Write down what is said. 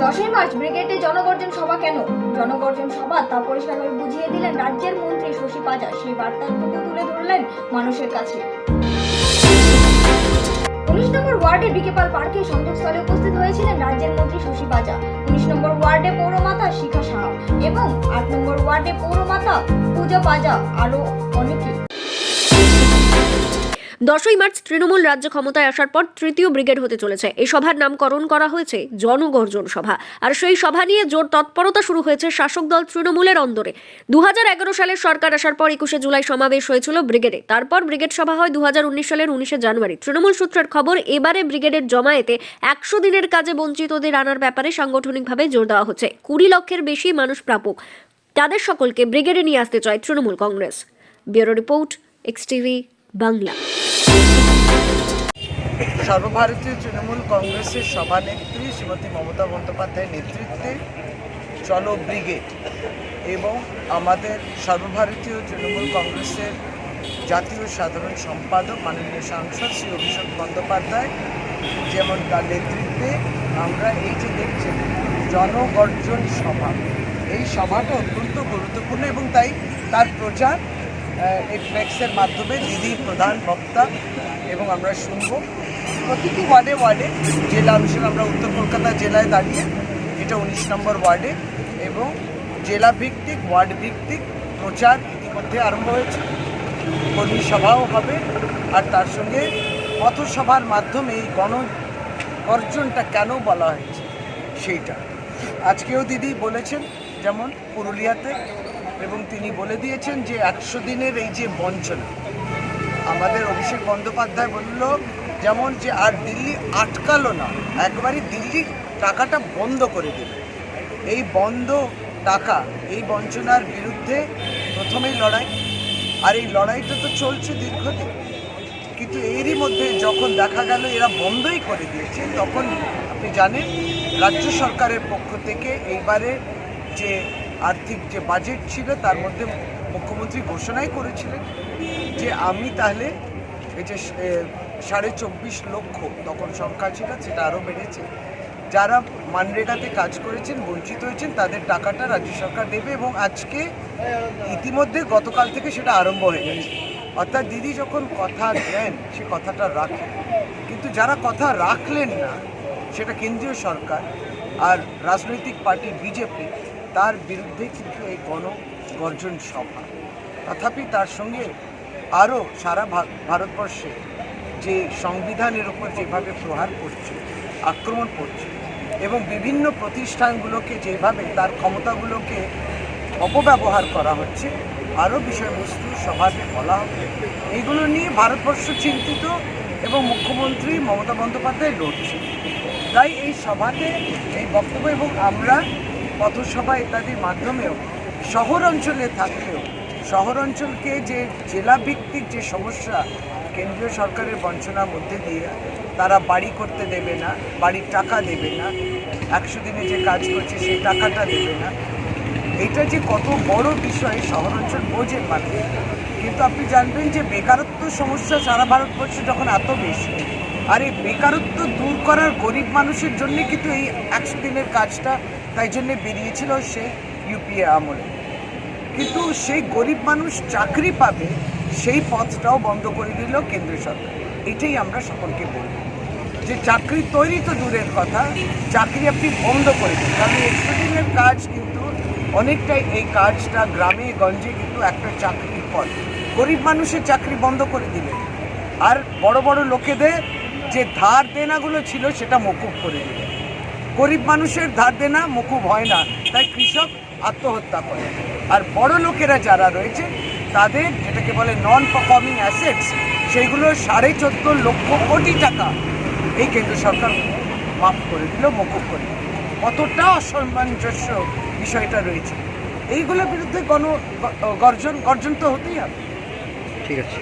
দশই মার্চ ব্রিগেডে জনগর্জন সভা কেন? জনগর্জন সভা তা পরিষ্কারভাবে বুঝিয়ে দিলেন রাজ্যের মন্ত্রী শশী পাজা সেই বার্তাটুকু তুলে ধরলেন মানুষের কাছে। উনিশ নম্বর ওয়ার্ডের বিকেপাল পার্কে সংযোগস্থলে উপস্থিত হয়েছিলেন রাজ্যের মন্ত্রী শশী পাজা উনিশ নম্বর ওয়ার্ডে পৌরমাতা শিখা সাহা এবং আট নম্বর ওয়ার্ডে পৌরমাতা পূজা পাজা আরও অনেকে দশই মার্চ তৃণমূল রাজ্য ক্ষমতায় আসার পর তৃতীয় ব্রিগেড হতে চলেছে। এই সভার নামকরণ করা হয়েছে জনগর্জন সভা। আর সেই সভা নিয়ে জোর তৎপরতা শুরু হয়েছে শাসক দল তৃণমূলের অন্দরে। দু সালের সরকার আসার পর একুশে জুলাই সমাবেশ হয়েছিল ব্রিগেডে। তারপর ব্রিগেড সভা হয় দুহাজার উনিশ সালের উনিশে জানুয়ারি। তৃণমূল সূত্রের খবর, এবারে ব্রিগেডের জমায়েতে একশো দিনের কাজে বঞ্চিতদের আনার ব্যাপারে সাংগঠনিকভাবে জোর দেওয়া হচ্ছে। কুড়ি লক্ষের বেশি মানুষ প্রাপক। তাদের সকলকে ব্রিগেডে নিয়ে আসতে চায় Trinamool Congress. Bureau report X TV Bangla. সর্বভারতীয় তৃণমূল কংগ্রেসের সভানেত্রী শ্রীমতী মমতা বন্দ্যোপাধ্যায়ের নেতৃত্বে চলো ব্রিগেড এবং আমাদের সর্বভারতীয় তৃণমূল কংগ্রেসের জাতীয় সাধারণ সম্পাদক মাননীয় সাংসদ শ্রী অভিষেক বন্দ্যোপাধ্যায়, যেমন তার নেতৃত্বে আমরা এই যে দেখছেন জনগর্জন সভা। এই সভাটা অত্যন্ত গুরুত্বপূর্ণ এবং তাই তার প্রচার এই মাধ্যমে দিদি প্রধান বক্তা এবং আমরা শুনব। প্রতিটি ওয়ার্ডে ওয়ার্ডে? জেলা অনুসারে আমরা উত্তর কলকাতা জেলায় দাঁড়িয়ে এটা উনিশ নম্বর ওয়ার্ডে এবং জেলা ভিত্তিক, ওয়ার্ড ভিত্তিক প্রচার ইতিমধ্যে আরম্ভ হয়েছে। কর্মী সভাও হবে আর তার সঙ্গে পথসভার মাধ্যমে এই গণ অর্জনটা কেন বলা হয়েছে সেইটা। আজকেও দিদি বলেছেন, যেমন পুরুলিয়াতে এবং তিনি বলে দিয়েছেন যে একশো দিনের এই যে বঞ্চনা, আমাদের অভিষেক বন্দ্যোপাধ্যায় বলল যেমন যে আর দিল্লি আটকালো না, একবারই দিল্লি টাকাটা বন্ধ করে দেবে এই বন্ধ টাকা, এই বঞ্চনার বিরুদ্ধে প্রথমেই লড়াই, আর এই লড়াইটা তো চলছে দীর্ঘদিন। কিন্তু এরই মধ্যে যখন দেখা গেল এরা বন্ধই করে দিয়েছে, তখন আপনি জানেন, রাজ্য সরকারের পক্ষ থেকে এইবারে যে আর্থিক যে বাজেট ছিল, তার মধ্যে মুখ্যমন্ত্রী ঘোষণাই করেছিলেন যে আমি তাহলে এই যে সাড়ে চব্বিশ লক্ষ তখন সংখ্যা ছিল সেটা আরও বেড়েছে। যারা মানরেগাতে কাজ করেছেন, বঞ্চিত হয়েছেন, তাদের টাকাটা রাজ্য সরকার দেবে এবং আজকে ইতিমধ্যে গতকাল থেকে সেটা আরম্ভ হয়ে গেছে। অর্থাৎ দিদি যখন কথা দেন, সে কথাটা রাখেন কিন্তু যারা কথা রাখলেন না, সেটা কেন্দ্রীয় সরকার আর রাজনৈতিক পার্টি বিজেপি, তার বিরুদ্ধে কিন্তু এই গণ গর্জন সভা। তথাপি তার সঙ্গে আরও সারা ভারতবর্ষে যে সংবিধানের ওপর যেভাবে প্রহার করছে, আক্রমণ করছে এবং বিভিন্ন প্রতিষ্ঠানগুলোকে যেভাবে তার ক্ষমতাগুলোকে অপব্যবহার করা হচ্ছে, আরও বিষয়বস্তু সভাতে বলা হবে। এইগুলো নিয়ে ভারতবর্ষ চিন্তিত এবং মুখ্যমন্ত্রী মমতা বন্দ্যোপাধ্যায় লড়ছে তাই এই সভাতে এই বক্তব্য এবং আমরা পথসভা ইত্যাদির মাধ্যমেও শহর অঞ্চলে থাকলেও, শহর অঞ্চলকে যে জেলাভিত্তিক যে সমস্যা কেন্দ্রীয় সরকারের বঞ্চনার মধ্যে দিয়ে তারা বাড়ি করতে দেবে না, বাড়ির টাকা দেবে না, একশো দিনে যে কাজ করছে সেই টাকাটা দেবে না। এটা যে কত বড় বিষয় শহর অঞ্চল বোঝেন মানুষ কিন্তু আপনি জানবেন যে বেকারত্ব সমস্যা সারা ভারতবর্ষে যখন এত বেশি, আর এই বেকারত্ব দূর করার গরিব মানুষের জন্য কিন্তু এই একশো দিনের কাজটা তাই জন্যে বেরিয়েছিল সে ইউপিএ আমলে। কিন্তু সেই গরিব মানুষ চাকরি পাবে সেই পথটাও বন্ধ করে দিল কেন্দ্র সরকার। এটাই আমরা সকলকে বলব। যে চাকরি তৈরি তো দূরের কথা, চাকরি আপনি বন্ধ করে দিন। কারণ একশো কাজ কিন্তু অনেকটাই এই কাজটা গ্রামে, গঞ্জে কিন্তু একটা চাকরির পথ। গরিব মানুষের চাকরি বন্ধ করে দিলেন। আর বড় বড় লোকেদের যে ধার দেনাগুলো ছিল সেটা মকুব করে দিলেন। গরিব মানুষের ধার দেনা মকুব হয় না, তাই কৃষক আত্মহত্যা করে। আর বড় লোকেরা যারা রয়েছে, তাদের যেটাকে বলে নন পারফর্মিং অ্যাসেটস সেইগুলো সাড়ে চোদ্দ লক্ষ কোটি টাকা এই কেন্দ্র সরকার মাফ করে দিল, মকুব করে দিল। কতটা অসম্মানজস্য বিষয়টা রয়েছে। এইগুলোর বিরুদ্ধে গণ গর্জন গর্জন তো হতেই হবে। ঠিক আছে।